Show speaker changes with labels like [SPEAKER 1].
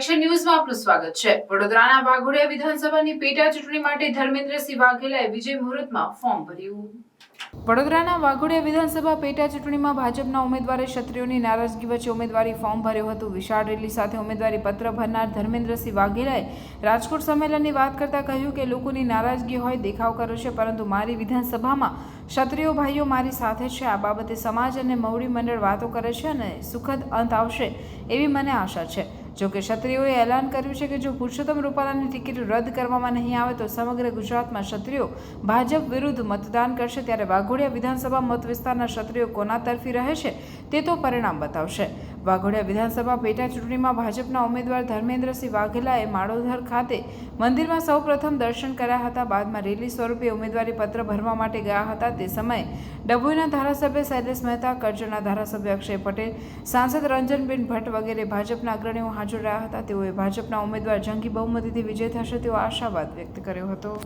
[SPEAKER 1] આપનું સ્વાગત છે. વડોદરાના વાઘોડિયા વિધાનસભાની પેટા ચૂંટણી માટે ધર્મેન્દ્રસિંહ વાઘેલાએ વિજય મુહૂર્તમાં ફોર્મ ભર્યું. વડોદરાના વાઘોડિયા વિધાનસભા પેટા ચૂંટણીમાં ભાજપના ઉમેદવારે ક્ષત્રિયોની નારાજગી વચ્ચે ઉમેદવારી ફોર્મ ભર્યું હતું. વિશાળ રેલી સાથે ઉમેદવારી પત્ર ભરનાર ધર્મેન્દ્રસિંહ વાઘેલાએ રાજકોટ સંમેલનની વાત કરતા કહ્યું કે, લોકોની નારાજગી હોય દેખાવ કરો છે, પરંતુ મારી વિધાનસભામાં ક્ષત્રિયો ભાઈઓ મારી સાથે છે. આ બાબતે સમાજ અને મવડી મંડળ વાતો કરે છે અને સુખદ અંત આવશે એવી મને આશા છે. જો કે ક્ષત્રિયોએ એલાન કર્યું છે કે જો પુરુષોત્તમ રૂપાલાની ટિકિટ રદ કરવામાં નહીં આવે તો સમગ્ર ગુજરાતમાં ક્ષત્રિયો ભાજપ વિરુદ્ધ મતદાન કરશે ત્યારે વાઘોડિયા વિધાનસભા મત વિસ્તારના ક્ષત્રિયો કોના તરફી રહે છે તે તો પરિણામ બતાવશે. વાઘોડિયા વિધાનસભા પેટા ચૂંટણીમાં ભાજપના ઉમેદવાર ધર્મેન્દ્રસિંહ વાઘેલાએ માળોધર ખાતે મંદિરમાં સૌપ્રથમ દર્શન કર્યા હતા. બાદમાં રેલી સ્વરૂપે ઉમેદવારી પત્ર ભરવા માટે ગયા હતા. તે સમયે ડભોઈના ધારાસભ્ય શૈલેષ મહેતા, કરજણના ધારાસભ્ય અક્ષય પટેલ, સાંસદ રંજનબેન ભટ્ટ વગેરે ભાજપના અગ્રણીઓ હાજર રહ્યા હતા. તેઓએ ભાજપના ઉમેદવાર જંગી બહુમતીથી વિજય થશે તેવો આશાવાદ વ્યક્ત કર્યો હતો.